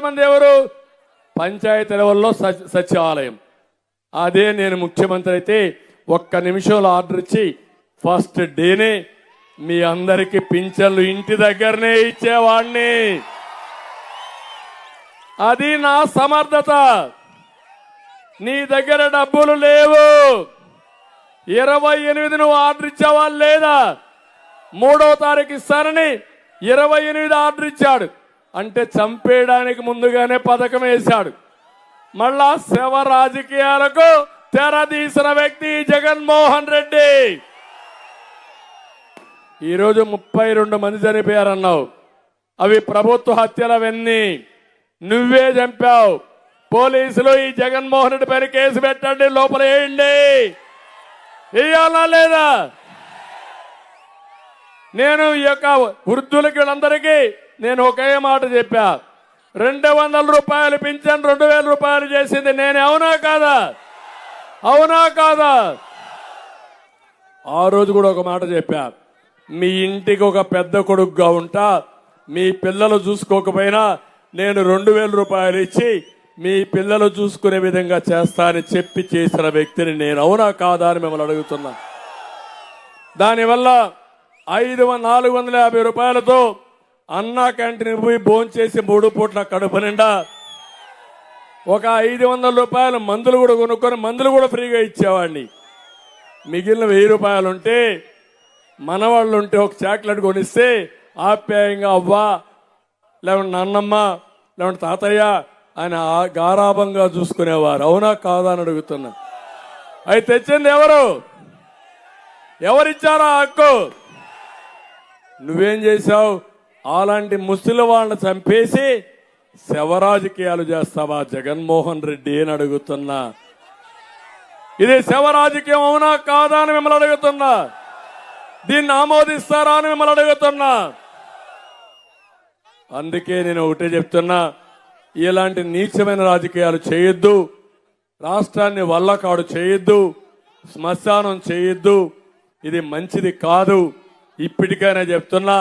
వేల మంది ఎవరు? పంచాయతీ లెవెల్లో సచివాలయం. అదే నేను ముఖ్యమంత్రి అయితే ఒక్క నిమిషంలో ఆర్డర్ ఇచ్చి ఫస్ట్ డేనే మీ అందరికి పింఛన్లు ఇంటి దగ్గరనే ఇచ్చేవాడిని అది నా సమర్థత. నీ దగ్గర డబ్బులు లేవు. ఇరవై ఎనిమిది నువ్వు ఆర్డర్ ఇచ్చావా లేదా? మూడో తారీఖు ఇస్తానని ఇరవై ఎనిమిది ఆర్డర్ ఇచ్చాడు. అంటే చంపేయడానికి ముందుగానే పథకం వేశాడు. మళ్ళా శవ రాజకీయాలకు తెరదీసిన వ్యక్తి జగన్మోహన్ రెడ్డి. ఈరోజు ముప్పై రెండు మంది చనిపోయారన్నావు. అవి ప్రభుత్వ హత్యలవన్నీ నువ్వే చంపావు. పోలీసులు ఈ జగన్మోహన్ రెడ్డి పైన కేసు పెట్టండి లోపల వేయండి. వేయాలా లేదా? నేను ఈ యొక్క వృద్ధులకి వీళ్ళందరికీ నేను ఒకే మాట చెప్పా. రెండు వందల రూపాయలు పింఛన్ రెండు వేల రూపాయలు చేసింది నేను. అవునా కాదా? అవునా కాదా? ఆ రోజు కూడా ఒక మాట చెప్పా. మీ ఇంటికి ఒక పెద్ద కొడుకుగా ఉంటా. మీ పిల్లలు చూసుకోకపోయినా నేను రెండు వేల రూపాయలు ఇచ్చి మీ పిల్లలు చూసుకునే విధంగా చేస్తానని చెప్పి చేసిన వ్యక్తిని నేను. అవునా కాదా అని మిమ్మల్ని అడుగుతున్నా. దానివల్ల ఐదు వం- నాలుగు వందల యాభై రూపాయలతో అన్నా క్యాంటీన్ పోయి భోంచేసి మూడు పూట్ల కడుపు నిండా ఒక ఐదు వందల రూపాయలు మందులు కూడా కొనుక్కొని మందులు కూడా ఫ్రీగా ఇచ్చేవాడిని. మిగిలిన వెయ్యి రూపాయలు ఉంటే మనవాళ్ళు ఉంటే ఒక చాక్లెట్ కొనిస్తే ఆప్యాయంగా అవ్వా లేకుంటే నాన్నమ్మ లేకుంటే తాతయ్య ఆయన గారాభంగా చూసుకునేవారు. అవునా కాదా అని అడుగుతున్నా. అవి తెచ్చింది ఎవరు? ఎవరిచ్చారా ఆ హక్కు? నువ్వేం చేశావు? అలాంటి ముసలి వాళ్ళని చంపేసి శవరాజకీయాలు చేస్తావా జగన్మోహన్ రెడ్డి అని అడుగుతున్నా. ఇది శవరాజకీయం అవునా కాదా అని మిమ్మల్ని అడుగుతున్నా. దీన్ని ఆమోదిస్తారా అని మిమ్మల్ని అడుగుతున్నా. అందుకే నేను ఒకటే చెప్తున్నా ఇలాంటి నీచమైన రాజకీయాలు చేయొద్దు రాష్ట్రాన్ని వల్లకాడు చేయొద్దు శ్మశానం చేయొద్దు ఇది మంచిది కాదు. ఇప్పటికైనా చెప్తున్నా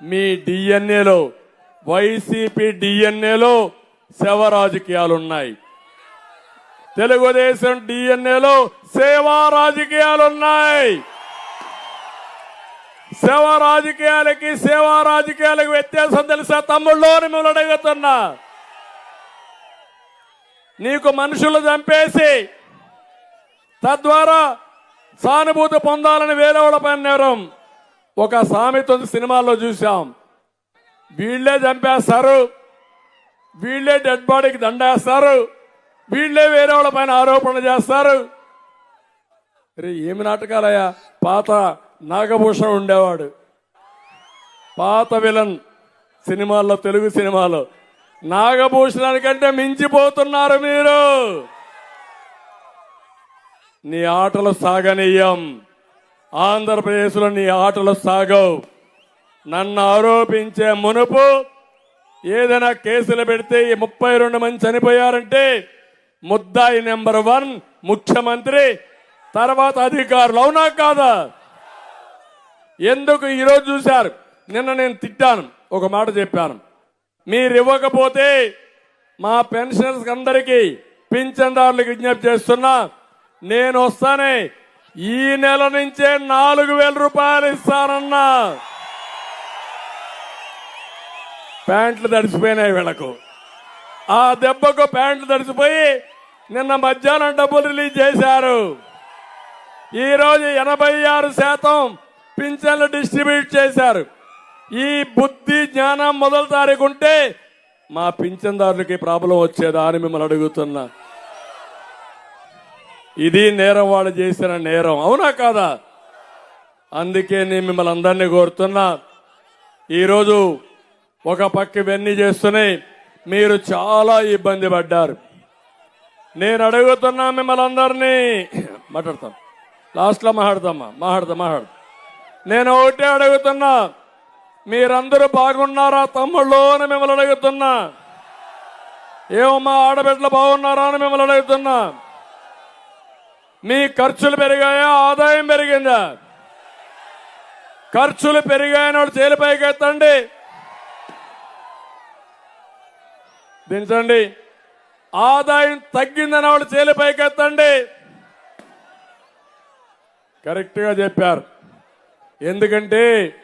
మీ డిఎన్ఏలో వైసీపీ డిఎన్ఏలో శవ రాజకీయాలు ఉన్నాయి తెలుగుదేశం డిఎన్ఏలో సేవా రాజకీయాలు ఉన్నాయి సేవ రాజకీయాలకి సేవా రాజకీయాలకు వ్యత్యాసం తెలుసా? తమ్ముళ్ళు మిమ్మల్ని అడుగుతున్నా. నీకు మనుషులు చంపేసి తద్వారా సానుభూతి పొందాలని వేరే వాళ్ళ నేరం. ఒక సామెత సినిమాల్లో చూసాం వీళ్ళే చంపేస్తారు. వీళ్ళే డెడ్ బాడీకి దండేస్తారు వీళ్ళే వేరే వాళ్ళ పైన ఆరోపణలు చేస్తారు. రే ఏమి నాటకాలయ్యా? పాత నాగభూషణం ఉండేవాడు. పాత విలన్ సినిమాల్లో తెలుగు సినిమాలో నాగభూషణానికంటే మించిపోతున్నారు మీరు. నీ ఆటలు సాగనీయం. ఆంధ్రప్రదేశ్లో నీ ఆటలు సాగవు. నన్ను ఆరోపించే మునుపు ఏదైనా కేసులు పెడితే ఈ ముప్పై రెండు మంది చనిపోయారంటే ముద్దాయి నెంబర్ వన్ ముఖ్యమంత్రి తర్వాత అధికారులు. అవునా కాదా? ఎందుకు ఈరోజు చూశారు? నిన్న నేను తిట్టాను ఒక మాట చెప్పాను. మీరు ఇవ్వకపోతే మా పెన్షనర్స్ అందరికీ పింఛన్దారులకు విజ్ఞప్తి చేస్తున్నా. నేను వస్తానే ఈ నెల నుంచే నాలుగు వేల రూపాయలు ఇస్తానన్నా. ప్యాంట్లు తడిసిపోయినాయి వీళ్ళకు. ఆ దెబ్బకు ప్యాంట్లు తడిసిపోయి నిన్న మధ్యాహ్నం డబ్బులు రిలీజ్ చేశారు. ఈరోజు ఎనభై ఆరు శాతం పింఛన్లు డిస్ట్రిబ్యూట్ చేశారు. ఈ బుద్ధి జ్ఞానం మొదలు తారీఖు ఉంటే మా పింఛన్దారులకి ప్రాబ్లం వచ్చేదా అని మిమ్మల్ని అడుగుతున్నా. ఇది నేరం వాళ్ళు చేసిన నేరం. అవునా కాదా? అందుకే నేను మిమ్మల్ని అందరినీ కోరుతున్నా. ఈరోజు ఒక పక్క ఇవన్నీ చేస్తున్నాయి మీరు చాలా ఇబ్బంది పడ్డారు. నేను అడుగుతున్నా మిమ్మల్ని అందరినీ. మాట్లాడతాం. లాస్ట్లో మాట్లాడతామా? మాట్లాడతా మాట్లాడతా. నేను ఒకటే అడుగుతున్నా. మీరందరూ బాగున్నారా తమ్ముళ్ళు అని మిమ్మల్ని అడుగుతున్నా. ఏమో మా ఆడబిడ్డలు బాగున్నారా అని మిమ్మల్ని అడుగుతున్నా. మీ ఖర్చులు పెరిగాయా? ఆదాయం పెరిగిందా? ఖర్చులు పెరిగాయని వాడు తేలిపైకి ఎత్తండి. దించండి. ఆదాయం తగ్గిందని వాళ్ళు చేలి పైకెత్తండి కరెక్ట్గా చెప్పారు. ఎందుకంటే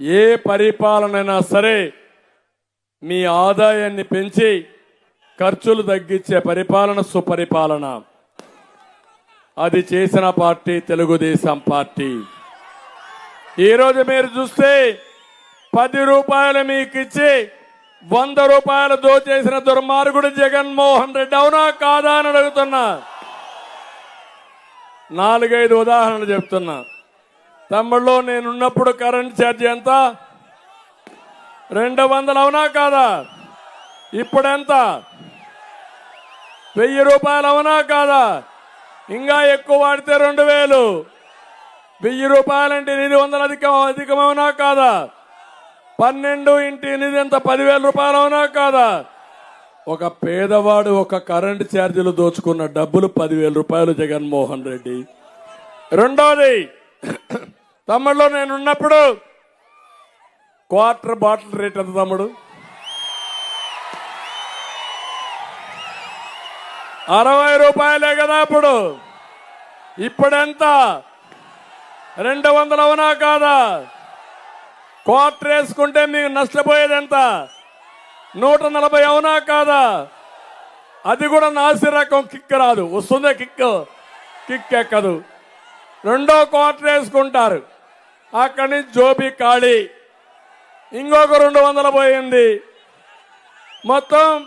ఏ పరిపాలనైనా సరే మీ ఆదాయాన్ని పెంచి ఖర్చులు తగ్గించే పరిపాలన సుపరిపాలన. అది చేసిన పార్టీ తెలుగుదేశం పార్టీ. ఈరోజు మీరు చూస్తే పది రూపాయలు మీకు ఇచ్చి వంద రూపాయలు దోచేసిన దుర్మార్గుడు జగన్మోహన్ రెడ్డి అవునా కాదా అని అడుగుతున్నా. నాలుగైదు ఉదాహరణలు చెప్తున్నా. తమ్ముళ్ళు నేనున్నప్పుడు కరెంట్ ఛార్జ్ ఎంత? రెండు వందలు అవునా కాదా? ఇప్పుడెంత? వెయ్యి రూపాయలు అవునా కాదా? ఇంకా ఎక్కువ వాడితే రెండు వేలు. వెయ్యి రూపాయలంటే ఎనిమిది వందలు అధికం అధికమవునా కాదా? పన్నెండు ఇంటి ఎనిమిది ఎంత? పదివేల రూపాయలు అవునా కాదా? ఒక పేదవాడు ఒక కరెంట్ ఛార్జీలు దోచుకున్న డబ్బులు పదివేల రూపాయలు జగన్మోహన్ రెడ్డి. రెండోది తమ్ముళ్ళు నేను ఉన్నప్పుడు క్వార్టర్ బాటిల్ రేట్ ఎంత తమ్ముడు? అరవై రూపాయలే కదా అప్పుడు. ఇప్పుడెంత? రెండు వందలు అవునా కాదా? క్వార్టర్ వేసుకుంటే మీకు నష్టపోయేది ఎంత నూట నలభై అవునా కాదా? అది కూడా నాసి రకం కిక్ రాదు. వస్తుందే కిక్ కిక్ ఎక్కదు. రెండో క్వార్టర్ వేసుకుంటారు అక్కడి నుంచి జోబీ ఖాళీ. ఇంకొక రెండు వందలు పోయింది. మొత్తం